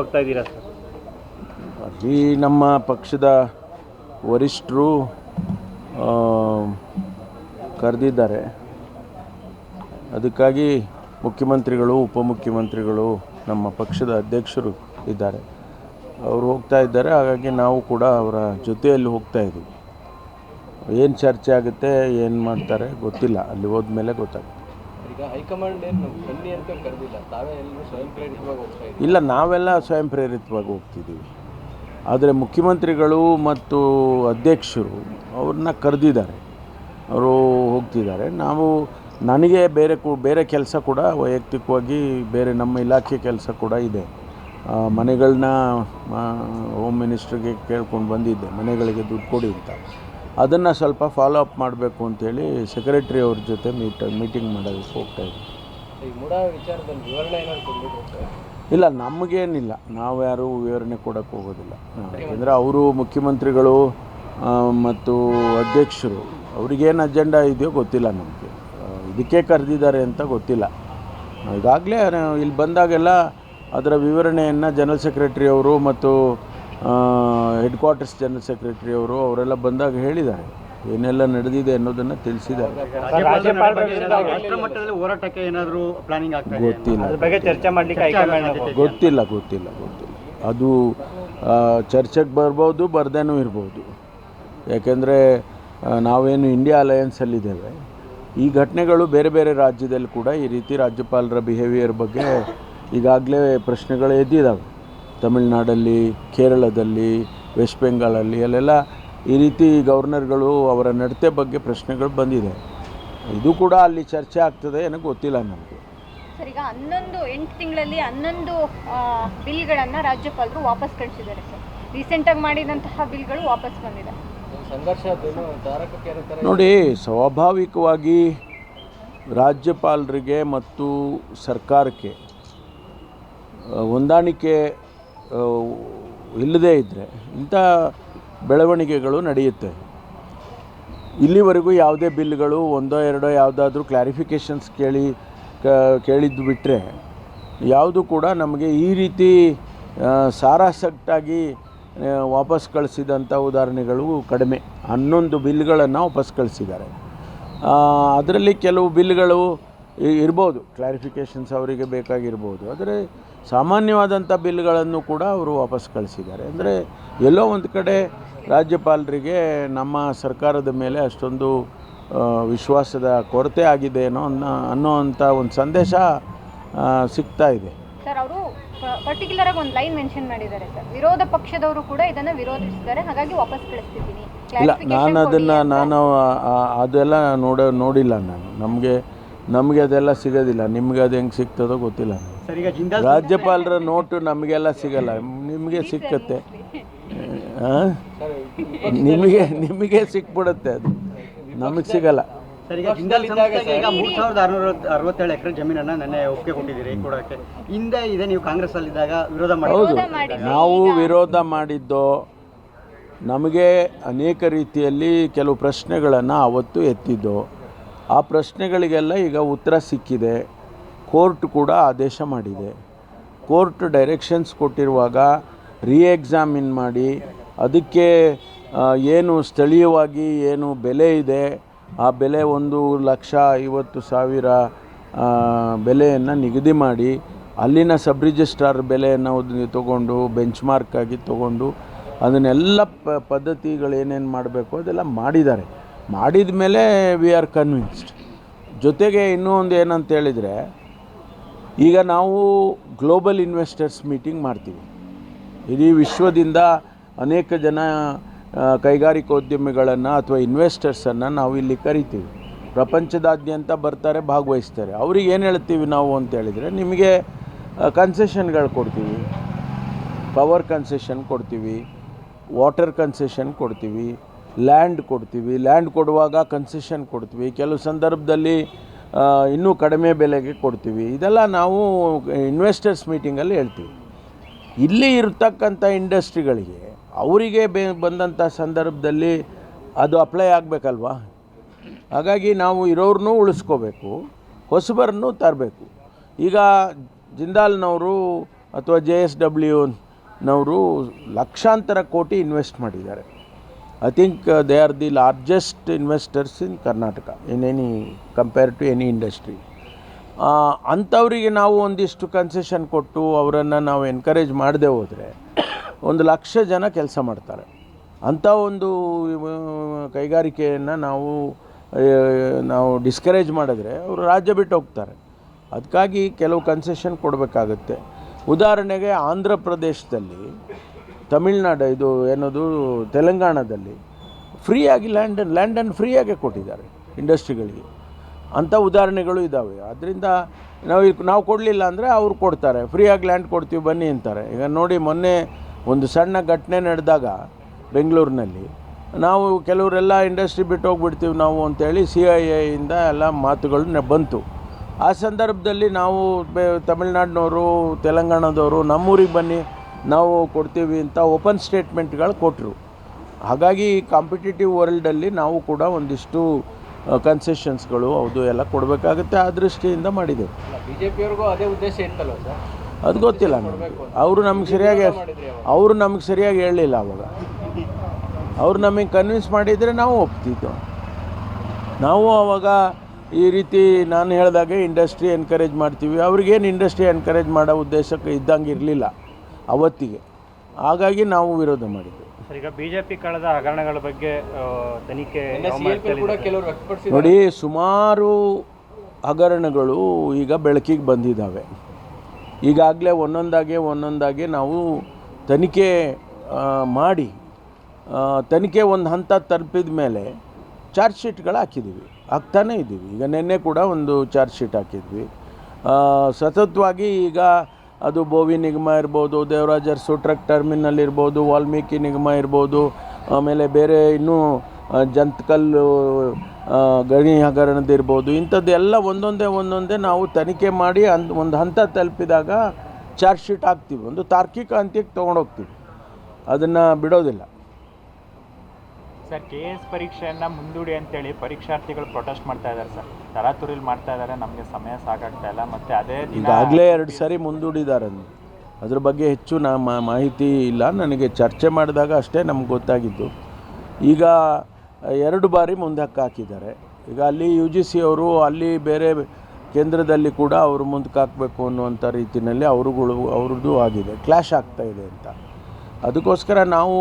ಹೋಗ್ತಾ ಇದ್ದೀರಾ ಸರ್? ಈ ನಮ್ಮ ಪಕ್ಷದ ವರಿಷ್ಠರು ಕರೆದಿದ್ದಾರೆ. ಅದಕ್ಕಾಗಿ ಮುಖ್ಯಮಂತ್ರಿಗಳು, ಉಪಮುಖ್ಯಮಂತ್ರಿಗಳು, ನಮ್ಮ ಪಕ್ಷದ ಅಧ್ಯಕ್ಷರು ಇದ್ದಾರೆ. ಅವರು ಹೋಗ್ತಾ ಇದ್ದಾರೆ, ಹಾಗಾಗಿ ನಾವು ಕೂಡ ಅವರ ಜೊತೆಯಲ್ಲಿ ಹೋಗ್ತಾ ಇದ್ದೀವಿ. ಏನು ಚರ್ಚೆ ಆಗುತ್ತೆ, ಏನು ಮಾಡ್ತಾರೆ ಗೊತ್ತಿಲ್ಲ. ಅಲ್ಲಿ ಹೋದ್ಮೇಲೆ ಗೊತ್ತಾಗುತ್ತೆ. ಹೈಕಮಾಂಡ್ ಏನು ಬನ್ನಿ ಕರೆದಿಲ್ಲ. ತಾವೇ ಸ್ವಯಂ ಪ್ರೇರಿತವಾಗಿ ಹೋಗ್ತಾ ಇಲ್ಲ, ನಾವೆಲ್ಲ ಸ್ವಯಂ ಪ್ರೇರಿತವಾಗಿ ಹೋಗ್ತಿದ್ದೀವಿ. ಆದರೆ ಮುಖ್ಯಮಂತ್ರಿಗಳು ಮತ್ತು ಅಧ್ಯಕ್ಷರು ಅವ್ರನ್ನ ಕರೆದಿದ್ದಾರೆ. ಅವರು ಹೋಗ್ತಿದ್ದಾರೆ. ನಾವು ನನಗೆ ಬೇರೆ ಕು, ಬೇರೆ ಕೆಲಸ ಕೂಡ ವೈಯಕ್ತಿಕವಾಗಿ ಬೇರೆ ನಮ್ಮ ಇಲಾಖೆ ಕೆಲಸ ಕೂಡ ಇದೆ. ಮನೆಗಳನ್ನ ಹೋಮ್ ಮಿನಿಸ್ಟ್ರಿಗೆ ಕೇಳ್ಕೊಂಡು ಬಂದಿದ್ದೆ. ಮನೆಗಳಿಗೆ ದುಡ್ಡು ಕೊಡಿ ಅಂತ. ಅದನ್ನು ಸ್ವಲ್ಪ ಫಾಲೋ ಅಪ್ ಮಾಡಬೇಕು ಅಂತೇಳಿ ಸೆಕ್ರೆಟ್ರಿ ಅವ್ರ ಜೊತೆ ಮೀಟ್ ಮೀಟಿಂಗ್ ಮಾಡೋದಕ್ಕೆ ಹೋಗ್ತಾ ಇದ್ದೀವಿ ಇಲ್ಲ ನಮಗೇನಿಲ್ಲ. ನಾವು ಯಾರು ವಿವರಣೆ ಕೊಡೋಕ್ಕೆ ಹೋಗೋದಿಲ್ಲ. ಯಾಕೆಂದರೆ ಅವರು ಮುಖ್ಯಮಂತ್ರಿಗಳು ಮತ್ತು ಅಧ್ಯಕ್ಷರು ಅವ್ರಿಗೇನು ಅಜೆಂಡಾ ಇದೆಯೋ ಗೊತ್ತಿಲ್ಲ ನಮಗೆ. ಇದಕ್ಕೆ ಕರೆದಿದ್ದಾರೆ ಅಂತ ಗೊತ್ತಿಲ್ಲ. ಈಗಾಗಲೇ ಇಲ್ಲಿ ಬಂದಾಗೆಲ್ಲ ಅದರ ವಿವರಣೆಯನ್ನು ಜನರಲ್ ಸೆಕ್ರೆಟರಿ ಅವರು ಮತ್ತು ಹೆಡ್ ಕ್ವಾರ್ಟರ್ಸ್ ಜನರಲ್ ಸೆಕ್ರೆಟರಿ ಅವರು ಅವರೆಲ್ಲ ಬಂದಾಗ ಹೇಳಿದ್ದಾರೆ. ಏನೆಲ್ಲ ನಡೆದಿದೆ ಅನ್ನೋದನ್ನು ತಿಳಿಸಿದ್ದಾರೆ. ರಾಜ್ಯಪಾಲರ ವಿರುದ್ಧ ರಾಷ್ಟ್ರ ಮಟ್ಟದಲ್ಲಿ ಹೋರಾಟಕ್ಕೆ ಏನಾದರೂ ಪ್ಲಾನಿಂಗ್ ಆಗ್ತಾ ಇದೆ ಗೊತ್ತಿಲ್ಲ. ಬಗ್ಗೆ ಚರ್ಚೆ ಮಾಡ್ಲಿಕ್ಕೆ ಹೈಕಮಾಂಡ್ ಗೊತ್ತಿಲ್ಲ ಗೊತ್ತಿಲ್ಲ ಗೊತ್ತಿಲ್ಲ. ಅದು ಚರ್ಚೆಗೆ ಬರ್ಬೋದು ಬರ್ದೇನೂ ಇರ್ಬೋದು. ಯಾಕೆಂದರೆ ನಾವೇನು ಇಂಡಿಯಾ ಅಲಯನ್ಸಲ್ಲಿದ್ದೇವೆ ಈ ಘಟನೆಗಳು ಬೇರೆ ಬೇರೆ ರಾಜ್ಯದಲ್ಲಿ ಕೂಡ ಈ ರೀತಿ ರಾಜ್ಯಪಾಲರ ಬಿಹೇವಿಯರ್ ಬಗ್ಗೆ ಈಗಾಗಲೇ ಪ್ರಶ್ನೆಗಳು ಎದ್ದಿದ್ದಾವೆ. ತಮಿಳುನಾಡಲ್ಲಿ ಕೇರಳದಲ್ಲಿ ವೆಸ್ಟ್ ಬೆಂಗಾಲಲ್ಲಿ ಅಲ್ಲೆಲ್ಲ ಈ ರೀತಿ ಗವರ್ನರ್ಗಳು ಅವರ ನಡತೆ ಬಗ್ಗೆ ಪ್ರಶ್ನೆಗಳು ಬಂದಿದೆ. ಇದು ಕೂಡ ಅಲ್ಲಿ ಚರ್ಚೆ ಆಗ್ತದೆ ಏನೋ ಗೊತ್ತಿಲ್ಲ ನಮಗೆ. ಸರ್ ಈಗ ಹನ್ನೊಂದು ಎಂಟು ತಿಂಗಳಲ್ಲಿ ಹನ್ನೊಂದು ಬಿಲ್ಗಳನ್ನು ರಾಜ್ಯಪಾಲರು ವಾಪಸ್ ಕಳಿಸಿದ್ದಾರೆ ಸರ್. ರೀಸೆಂಟಾಗಿ ಮಾಡಿದಂತಹ ಬಿಲ್ಗಳು ವಾಪಸ್ ಬಂದಿದೆ. ಸಂಘರ್ಷ ಅದೇನು ತಾರಕಕ್ಕೆ ಏನೋ ನೋಡಿ ಸ್ವಾಭಾವಿಕವಾಗಿ ರಾಜ್ಯಪಾಲರಿಗೆ ಮತ್ತು ಸರ್ಕಾರಕ್ಕೆ ಹೊಂದಾಣಿಕೆ ಇಲ್ಲದೇ ಇದ್ದರೆ ಇಂಥ ಬೆಳವಣಿಗೆಗಳು ನಡೆಯುತ್ತೆ. ಇಲ್ಲಿವರೆಗೂ ಯಾವುದೇ ಬಿಲ್ಗಳು ಒಂದೋ ಎರಡೋ ಯಾವುದಾದ್ರೂ ಕ್ಲಾರಿಫಿಕೇಷನ್ಸ್ ಕೇಳಿ ಕೇಳಿದ್ದು ಬಿಟ್ಟರೆ ಯಾವುದು ಕೂಡ ನಮಗೆ ಈ ರೀತಿ ಸಾರಾಸಕ್ತಾಗಿ ವಾಪಸ್ ಕಳಿಸಿದಂಥ ಉದಾಹರಣೆಗಳು ಕಡಿಮೆ. ಹನ್ನೊಂದು ಬಿಲ್ಗಳನ್ನು ವಾಪಸ್ ಕಳಿಸಿದ್ದಾರೆ. ಅದರಲ್ಲಿ ಕೆಲವು ಬಿಲ್ಗಳು ಇರ್ಬೋದು. ಕ್ಲಾರಿಫಿಕೇಷನ್ಸ್ ಅವರಿಗೆ ಬೇಕಾಗಿರ್ಬೋದು. ಆದರೆ ಸಾಮಾನ್ಯವಾದಂಥ ಬಿಲ್ಗಳನ್ನು ಕೂಡ ಅವರು ವಾಪಸ್ ಕಳಿಸಿದ್ದಾರೆ. ಅಂದರೆ ಎಲ್ಲೋ ಒಂದು ಕಡೆ ರಾಜ್ಯಪಾಲರಿಗೆ ನಮ್ಮ ಸರ್ಕಾರದ ಮೇಲೆ ಅಷ್ಟೊಂದು ವಿಶ್ವಾಸದ ಕೊರತೆ ಆಗಿದೆ ಅನ್ನೋ ಅನ್ನೋ ಅನ್ನೋವಂಥ ಒಂದು ಸಂದೇಶ ಸಿಗ್ತಾ ಇದೆ. ಸರ್ ಅವರು ಪರ್ಟಿಕ್ಯುಲರ್ ಆಗಿ ಒಂದು ಲೈನ್ ಮೆನ್ಷನ್ ಮಾಡಿದ್ದಾರೆ ಸರ್. ವಿರೋಧ ಪಕ್ಷದವರು ಕೂಡ ಇದನ್ನು ವಿರೋಧಿಸಿದ್ದಾರೆ ಹಾಗಾಗಿ ವಾಪಸ್ ಕಳಿಸ್ತಿದ್ದೀನಿ. ಇಲ್ಲ ನಾನು ಅದನ್ನು ನಾನು ಅದೆಲ್ಲ ನೋಡ ನೋಡಿಲ್ಲ ನಾನು. ನಮಗೆ ನಮಗೆ ಅದೆಲ್ಲ ಸಿಗೋದಿಲ್ಲ. ನಿಮಗೆ ಅದು ಹೆಂಗೆ ಸಿಗ್ತದೋ ಗೊತ್ತಿಲ್ಲ ರಾಜ್ಯಪಾಲರ ನೋಟು ನಮಗೆಲ್ಲ ಸಿಗಲ್ಲ. ನಿಮಗೆ ಸಿಕ್ಕತ್ತೆ? ನಿಮಗೆ ನಿಮಗೆ ಸಿಕ್ಬಿಡುತ್ತೆ ಅದು. ನಮಗೆ ಸಿಗಲ್ಲ. ಸರ್ ಈಗ ಮೂರು ಸಾವಿರದ ಆರುನೂರ ಅರವತ್ತೇಳು ಎಕರೆ ಜಮೀನನ್ನ ನೆನ್ನೆ ಒಪ್ಪಿಗೆ ಕೊಟ್ಟಿದ್ದೀರಿ ಕೊಡೋಕ್ಕೆ. ಹಿಂದೆ ಇದೆ ನೀವು ಕಾಂಗ್ರೆಸ್ ಅಲ್ಲಿದ್ದಾಗ ವಿರೋಧ ಹೌದು. ನಾವು ವಿರೋಧ ಮಾಡಿದ್ದು ನಮಗೆ ಅನೇಕ ರೀತಿಯಲ್ಲಿ ಕೆಲವು ಪ್ರಶ್ನೆಗಳನ್ನು ಅವತ್ತು ಎತ್ತಿದ್ದು ಆ ಪ್ರಶ್ನೆಗಳಿಗೆಲ್ಲ ಈಗ ಉತ್ತರ ಸಿಕ್ಕಿದೆ. ಕೋರ್ಟ್ ಕೂಡ ಆದೇಶ ಮಾಡಿದೆ. ಕೋರ್ಟ್ ಡೈರೆಕ್ಷನ್ಸ್ ಕೊಟ್ಟಿರುವಾಗ ರೀ ಎಕ್ಸಾಮಿನ್ ಮಾಡಿ, ಅದಕ್ಕೆ ಏನು ಸ್ಥಳೀಯವಾಗಿ ಏನು ಬೆಲೆ ಇದೆ, ಆ ಬೆಲೆ ಒಂದು ಲಕ್ಷ ಐವತ್ತು ಸಾವಿರ ಬೆಲೆಯನ್ನು ನಿಗದಿ ಮಾಡಿ, ಅಲ್ಲಿನ ಸಬ್ ರಿಜಿಸ್ಟ್ರಾರ್ ಬೆಲೆಯನ್ನು ತೊಗೊಂಡು ಬೆಂಚ್ ಮಾರ್ಕ್ ಆಗಿ ತೊಗೊಂಡು, ಅದನ್ನೆಲ್ಲ ಪ ಪದ್ಧತಿಗಳೇನೇನು ಮಾಡಬೇಕು ಅದೆಲ್ಲ ಮಾಡಿದ್ದಾರೆ. ಮಾಡಿದ ಮೇಲೆ ವಿ ಆರ್ ಕನ್ವಿನ್ಸ್ಡ್ ಜೊತೆಗೆ ಇನ್ನೂ ಒಂದು ಏನಂತ ಹೇಳಿದರೆ ಈಗ ನಾವು ಗ್ಲೋಬಲ್ ಇನ್ವೆಸ್ಟರ್ಸ್ ಮೀಟಿಂಗ್ ಮಾಡ್ತೀವಿ. ಇಡೀ ವಿಶ್ವದಿಂದ ಅನೇಕ ಜನ ಕೈಗಾರಿಕೋದ್ಯಮಿಗಳನ್ನು ಅಥವಾ ಇನ್ವೆಸ್ಟರ್ಸನ್ನು ನಾವು ಇಲ್ಲಿ ಕರಿತೀವಿ. ಪ್ರಪಂಚದಾದ್ಯಂತ ಬರ್ತಾರೆ, ಭಾಗವಹಿಸ್ತಾರೆ. ಅವ್ರಿಗೆ ಏನು ಹೇಳ್ತೀವಿ ನಾವು ಅಂತ ಹೇಳಿದರೆ, ನಿಮಗೆ ಕನ್ಸೆಷನ್ಗಳು ಕೊಡ್ತೀವಿ. ಪವರ್ ಕನ್ಸೆಷನ್ ಕೊಡ್ತೀವಿ. ವಾಟರ್ ಕನ್ಸೆಷನ್ ಕೊಡ್ತೀವಿ. ಲ್ಯಾಂಡ್ ಕೊಡ್ತೀವಿ. ಲ್ಯಾಂಡ್ ಕೊಡುವಾಗ ಕನ್ಸೆಷನ್ ಕೊಡ್ತೀವಿ. ಕೆಲವು ಸಂದರ್ಭದಲ್ಲಿ ಇನ್ನೂ ಕಡಿಮೆ ಬೆಲೆಗೆ ಕೊಡ್ತೀವಿ. ಇದೆಲ್ಲ ನಾವು ಇನ್ವೆಸ್ಟರ್ಸ್ ಮೀಟಿಂಗಲ್ಲಿ ಹೇಳ್ತೀವಿ. ಇಲ್ಲಿ ಇರತಕ್ಕಂಥ ಇಂಡಸ್ಟ್ರಿಗಳಿಗೆ ಅವರಿಗೆ ಬೇ, ಬಂದಂಥ ಸಂದರ್ಭದಲ್ಲಿ ಅದು ಅಪ್ಲೈ ಆಗಬೇಕಲ್ವಾ? ಹಾಗಾಗಿ ನಾವು ಇರೋರನ್ನೂ ಉಳಿಸ್ಕೋಬೇಕು, ಹೊಸಬರನ್ನು ತರಬೇಕು. ಈಗ ಜಿಂದಾಲ್ನವರು ಅಥವಾ ಜೆ ಎಸ್ ಡಬ್ಲ್ಯೂನವರು ಲಕ್ಷಾಂತರ ಕೋಟಿ ಇನ್ವೆಸ್ಟ್ ಮಾಡಿದ್ದಾರೆ. I think they are the largest investors in Karnataka in any compare to any industry ಅಂಥವರಿಗೆ ನಾವು ಒಂದಿಷ್ಟು ಕನ್ಸೆಷನ್ ಕೊಟ್ಟು ಅವರನ್ನು ನಾವು ಎನ್ಕರೇಜ್ ಮಾಡದೆ ಹೋದರೆ ಒಂದು ಲಕ್ಷ ಜನ ಕೆಲಸ ಮಾಡ್ತಾರೆ. ಅಂಥ ಒಂದು ಕೈಗಾರಿಕೆಯನ್ನು ನಾವು ನಾವು ಡಿಸ್ಕರೇಜ್ ಮಾಡಿದ್ರೆ ಅವರು ರಾಜ್ಯ ಬಿಟ್ಟು ಹೋಗ್ತಾರೆ. ಅದಕ್ಕಾಗಿ ಕೆಲವು ಕನ್ಸೆಷನ್ ಕೊಡಬೇಕಾಗುತ್ತೆ. ಉದಾಹರಣೆಗೆ ಆಂಧ್ರ ಪ್ರದೇಶದಲ್ಲಿ ತಮಿಳ್ನಾಡು ಇದು ಏನದು, ತೆಲಂಗಾಣದಲ್ಲಿ ಫ್ರೀಯಾಗಿ ಲ್ಯಾಂಡ್ ಲ್ಯಾಂಡನ್ ಫ್ರೀಯಾಗೆ ಕೊಟ್ಟಿದ್ದಾರೆ ಇಂಡಸ್ಟ್ರಿಗಳಿಗೆ ಅಂಥ ಉದಾಹರಣೆಗಳು ಇದ್ದಾವೆ ಅದರಿಂದ ನಾವು ನಾವು ಕೊಡಲಿಲ್ಲ ಅಂದರೆ ಅವ್ರು ಕೊಡ್ತಾರೆ. ಫ್ರೀಯಾಗಿ ಲ್ಯಾಂಡ್ ಕೊಡ್ತೀವಿ, ಬನ್ನಿ ಅಂತಾರೆ. ಈಗ ನೋಡಿ ಮೊನ್ನೆ ಒಂದು ಸಣ್ಣ ಘಟನೆ ನಡೆದಾಗ ಬೆಂಗಳೂರಿನಲ್ಲಿ, ನಾವು ಕೆಲವರೆಲ್ಲ ಇಂಡಸ್ಟ್ರಿ ಬಿಟ್ಟು ಹೋಗ್ಬಿಡ್ತೀವಿ ನಾವು ಅಂತೇಳಿ ಸಿ ಐ ಎಯಿಂದ ಎಲ್ಲ ಮಾತುಗಳು ಬಂತು. ಆ ಸಂದರ್ಭದಲ್ಲಿ ನಾವು ತಮಿಳ್ನಾಡಿನವರು, ತೆಲಂಗಾಣದವರು ನಮ್ಮೂರಿಗೆ ಬನ್ನಿ ನಾವು ಕೊಡ್ತೀವಿ ಅಂತ ಓಪನ್ ಸ್ಟೇಟ್ಮೆಂಟ್ಗಳು ಕೊಟ್ಟರು ಹಾಗಾಗಿ ಕಾಂಪಿಟೇಟಿವ್ ವರ್ಲ್ಡಲ್ಲಿ ನಾವು ಕೂಡ ಒಂದಿಷ್ಟು ಕನ್ಸೆಷನ್ಸ್ಗಳು ಅದು ಎಲ್ಲ ಕೊಡಬೇಕಾಗುತ್ತೆ ಆ ದೃಷ್ಟಿಯಿಂದ ಮಾಡಿದೆವು ಬಿಜೆಪಿಯವ್ರಿಗೂ ಅದೇ ಉದ್ದೇಶ ಇತ್ತಲ್ವ ಸರ್? ಅದು ಗೊತ್ತಿಲ್ಲ ನಮಗೆ. ಅವರು ನಮ್ಗೆ ಸರಿಯಾಗಿ ಅವರು ನಮ್ಗೆ ಸರಿಯಾಗಿ ಹೇಳಲಿಲ್ಲ ಅವಾಗ. ಅವ್ರು ನಮಗೆ ಕನ್ವಿನ್ಸ್ ಮಾಡಿದರೆ ನಾವು ಒಪ್ತಿದ್ದು. ನಾವು ಅವಾಗ ಈ ರೀತಿ ನಾನು ಹೇಳಿದಾಗೆ ಇಂಡಸ್ಟ್ರಿ ಎನ್ಕರೇಜ್ ಮಾಡ್ತೀವಿ. ಅವ್ರಿಗೇನು ಇಂಡಸ್ಟ್ರಿ ಎನ್ಕರೇಜ್ ಮಾಡೋ ಉದ್ದೇಶಕ್ಕೆ ಇದ್ದಂಗೆ ಇರಲಿಲ್ಲ. ಅವತ್ತಿಗೆ. ಹಾಗಾಗಿ ನಾವು ವಿರೋಧ ಮಾಡಿದ್ದೆವು ಸರ್, ಈಗ ಬಿಜೆಪಿ ಕಳೆದ ಹಗರಣಗಳ ಬಗ್ಗೆ ಆ, ತನಿಖೆ ನೋಡಿ ಸುಮಾರು ಹಗರಣಗಳು ಈಗ ಬೆಳಕಿಗೆ ಬಂದಿದ್ದಾವೆ. ಈಗಾಗಲೇ ಒಂದೊಂದಾಗೆ ಒಂದೊಂದಾಗೆ ನಾವು ತನಿಖೆ ಆ, ಮಾಡಿ ಆ, ತನಿಖೆ ಒಂದು ಹಂತ ತಲುಪಿದ ಮೇಲೆ ಚಾರ್ಜ್ ಶೀಟ್ಗಳು ಹಾಕಿದ್ದೀವಿ. ಹಾಕ್ತಾನೇ ಇದ್ದೀವಿ. ಈಗ ನಿನ್ನೆ ಕೂಡ ಒಂದು ಚಾರ್ಜ್ ಶೀಟ್ ಹಾಕಿದ್ವಿ. ಆ, ಸತತವಾಗಿ ಈಗ ಅದು ಬೋವಿ ನಿಗಮ ಇರ್ಬೋದು ದೇವರಾಜ ಅರಸು ಟ್ರಕ್ ಟರ್ಮಿನಲ್ ಇರ್ಬೋದು, ವಾಲ್ಮೀಕಿ ನಿಗಮ ಇರ್ಬೋದು, ಆಮೇಲೆ ಬೇರೆ ಇನ್ನೂ ಜಂತಕಲ್ಲು ಗಣಿ ಹಗರಣದಿರ್ಬೋದು ಇಂಥದ್ದೆಲ್ಲ ಒಂದೊಂದೇ ಒಂದೊಂದೇ ನಾವು ತನಿಖೆ ಮಾಡಿ ಒಂದು ಹಂತ ತಲುಪಿದಾಗ ಚಾರ್ಜ್ ಶೀಟ್ ಹಾಕ್ತೀವಿ, ಒಂದು ತಾರ್ಕಿಕ ಅಂತ್ಯಕ್ಕೆ ತೊಗೊಂಡೋಗ್ತೀವಿ. ಅದನ್ನು ಬಿಡೋದಿಲ್ಲ. ಸರ್, ಕೆ ಎಸ್ ಪರೀಕ್ಷೆಯನ್ನ ಮುಂದೂಡಿ ಅಂತೇಳಿ ಪರೀಕ್ಷಾರ್ಥಿಗಳು ಪ್ರೊಟೆಸ್ಟ್ ಮಾಡ್ತಾ ಇದ್ದಾರೆ ಸರ್. ತರಾತುರಿಲಿ ಮಾಡ್ತಾ ಇದ್ದಾರೆ, ನಮಗೆ ಸಮಯ ಸಾಕಾಗ್ತಾ ಇಲ್ಲ ಮತ್ತೆ ಅದೇ ಈಗಾಗಲೇ ಎರಡು ಸಾರಿ ಮುಂದೂಡಿದ್ದಾರೆ. ಅದ್ರ ಬಗ್ಗೆ ಹೆಚ್ಚು ನಾ ಮಾಹಿತಿ ಇಲ್ಲ. ನನಗೆ ಚರ್ಚೆ ಮಾಡಿದಾಗ ಅಷ್ಟೇ ನಮ್ಗೆ ಗೊತ್ತಾಗಿದ್ದು. ಈಗ ಎರಡು ಬಾರಿ ಮುಂದಕ್ಕೆ ಹಾಕಿದ್ದಾರೆ. ಈಗ ಅಲ್ಲಿ ಯು ಜಿ ಸಿ ಅವರು ಅಲ್ಲಿ ಬೇರೆ ಕೇಂದ್ರದಲ್ಲಿ ಕೂಡ ಅವರು ಮುಂದಕ್ಕೆ ಹಾಕಬೇಕು ಅನ್ನುವಂಥ ರೀತಿಯಲ್ಲಿ ಅವರುಗಳು, ಅವ್ರದ್ದು ಆಗಿದೆ. ಕ್ಲಾಶ್ ಆಗ್ತಾ ಇದೆ ಅಂತ. ಅದಕ್ಕೋಸ್ಕರ ನಾವು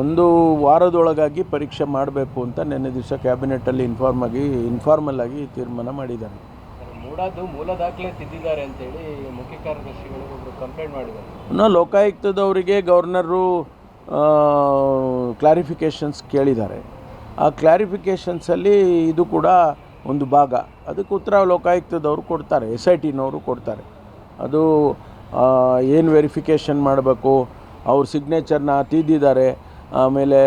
ಒಂದು ವಾರದೊಳಗಾಗಿ ಪರೀಕ್ಷೆ ಮಾಡಬೇಕು ಅಂತ ನಿನ್ನೆ ದಿವಸ ಕ್ಯಾಬಿನೆಟಲ್ಲಿ ಇನ್ಫಾರ್ಮ್ ಆಗಿ ಇನ್ಫಾರ್ಮಲ್ ಆಗಿ ತೀರ್ಮಾನ ಮಾಡಿದ್ದಾರೆ. ಮೂಡಾದು ಮೂಲ ದಾಖಲೆ ತಿದ್ದಿದ್ದಾರೆ ಅಂತೇಳಿ ಮುಖ್ಯ ಕಾರ್ಯದರ್ಶಿಗಳು ಕಂಪ್ಲೇಂಟ್ ಮಾಡಿದ್ದಾರೆ. ಇನ್ನು ಲೋಕಾಯುಕ್ತದವರಿಗೆ ಗವರ್ನರು ಕ್ಲಾರಿಫಿಕೇಷನ್ಸ್ ಕೇಳಿದ್ದಾರೆ. ಆ ಕ್ಲಾರಿಫಿಕೇಷನ್ಸಲ್ಲಿ ಇದು ಕೂಡ ಒಂದು ಭಾಗ. ಅದಕ್ಕೆ ಉತ್ತರ ಲೋಕಾಯುಕ್ತದವರು ಕೊಡ್ತಾರೆ ಎಸ್ ಐ ಟಿನವರು ಕೊಡ್ತಾರೆ. ಅದು ಏನು ವೆರಿಫಿಕೇಷನ್ ಮಾಡಬೇಕು ಅವ್ರ ಸಿಗ್ನೇಚರ್ನ ತಿದ್ದಿದ್ದಾರೆ. ಆಮೇಲೆ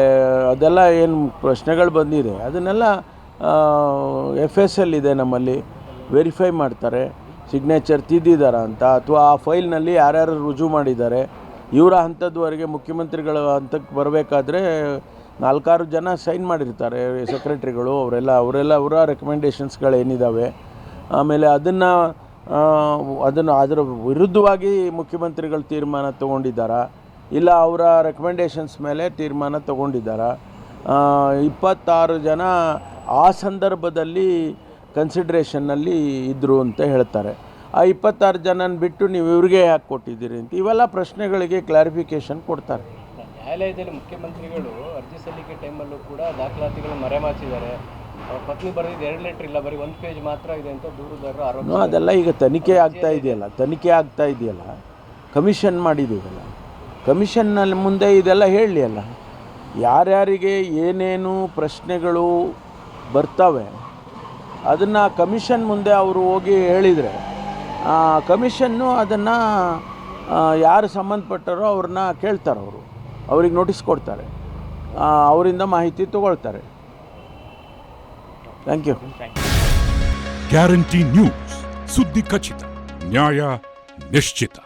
ಅದೆಲ್ಲ ಏನು ಪ್ರಶ್ನೆಗಳು ಬಂದಿದೆ. ಅದನ್ನೆಲ್ಲ ಎಫ್ ಎಸ್ ಎಲ್ ಇದೆ ನಮ್ಮಲ್ಲಿ. ವೆರಿಫೈ ಮಾಡ್ತಾರೆ. ಸಿಗ್ನೇಚರ್ ತಿದ್ದಿದ್ದಾರಾ ಅಂತ. ಅಥವಾ ಆ ಫೈಲ್ನಲ್ಲಿ ಯಾರ್ಯಾರು ರುಜು ಮಾಡಿದ್ದಾರೆ. ಇವರ ಹಂತದವರೆಗೆ ಮುಖ್ಯಮಂತ್ರಿಗಳ ಹಂತಕ್ಕೆ ಬರಬೇಕಾದ್ರೆ ನಾಲ್ಕಾರು ಜನ ಸೈನ್ ಮಾಡಿರ್ತಾರೆ ಸೆಕ್ರೆಟ್ರಿಗಳು ಅವರೆಲ್ಲ ಅವರೆಲ್ಲ ಅವರ ರೆಕಮೆಂಡೇಶನ್ಸ್ಗಳೇನಿದ್ದಾವೆ ಆಮೇಲೆ ಅದನ್ನು ಅದನ್ನು ಅದರ ವಿರುದ್ಧವಾಗಿ ಮುಖ್ಯಮಂತ್ರಿಗಳು ತೀರ್ಮಾನ ತೊಗೊಂಡಿದ್ದಾರಾ? ಇಲ್ಲ ಅವರ ರೆಕಮೆಂಡೇಷನ್ಸ್ ಮೇಲೆ ತೀರ್ಮಾನ ತಗೊಂಡಿದ್ದಾರೆ? ಇಪ್ಪತ್ತಾರು ಜನ ಆ ಸಂದರ್ಭದಲ್ಲಿ ಕನ್ಸಿಡ್ರೇಷನ್ನಲ್ಲಿ ಇದ್ದರು ಅಂತ ಹೇಳ್ತಾರೆ. ಆ ಇಪ್ಪತ್ತಾರು ಜನನ ಬಿಟ್ಟು ನೀವು ಇವ್ರಿಗೆ ಯಾಕೆ ಕೊಟ್ಟಿದ್ದೀರಿ ಅಂತ ಇವೆಲ್ಲ ಪ್ರಶ್ನೆಗಳಿಗೆ ಕ್ಲಾರಿಫಿಕೇಷನ್ ಕೊಡ್ತಾರೆ. ನ್ಯಾಯಾಲಯದಲ್ಲಿ ಮುಖ್ಯಮಂತ್ರಿಗಳು ಅರ್ಜಿ ಸಲ್ಲಿಕೆ ಟೈಮಲ್ಲೂ ಕೂಡ ದಾಖಲಾತಿಗಳು ಮರೆಮಾಚಿದ್ದಾರೆ. ಅವ್ರ ಪತ್ನಿ ಬರೆದಿದ್ದು ಎರಡು ಲೆಟರ್ ಇಲ್ಲ ಬರೀ ಒಂದು ಪೇಜ್ ಮಾತ್ರ ಇದೆ ಅಂತ ದೂರುದಾರರು ಆರೋಪ ಅದೆಲ್ಲ ಈಗ ತನಿಖೆ ಆಗ್ತಾ ಇದೆಯಲ್ಲ ತನಿಖೆ ಆಗ್ತಾ ಇದೆಯಲ್ಲ ಕಮಿಷನ್ ಮಾಡಿದ್ದೀವಲ್ಲ ಕಮಿಷನ್ನಲ್ಲಿ ಮುಂದೆ ಇದೆಲ್ಲ ಹೇಳಲಿ ಅಲ್ಲ. ಯಾರ್ಯಾರಿಗೆ ಏನೇನು ಪ್ರಶ್ನೆಗಳು ಬರ್ತವೆ, ಅದನ್ನು ಕಮಿಷನ್ ಮುಂದೆ ಅವರು ಹೋಗಿ ಹೇಳಿದರೆ ಕಮಿಷನ್ನು ಅದನ್ನು ಯಾರು ಸಂಬಂಧಪಟ್ಟರೋ ಅವ್ರನ್ನ ಕೇಳ್ತಾರೆ ಅವರು. ಅವ್ರಿಗೆ ನೋಟಿಸ್ ಕೊಡ್ತಾರೆ. ಅವರಿಂದ ಮಾಹಿತಿ ತಗೊಳ್ತಾರೆ. ಥ್ಯಾಂಕ್ ಯು ಗ್ಯಾರಂಟಿ ನ್ಯೂಸ್ ಸುದ್ದಿ ಖಚಿತ ನ್ಯಾಯ ನಿಶ್ಚಿತ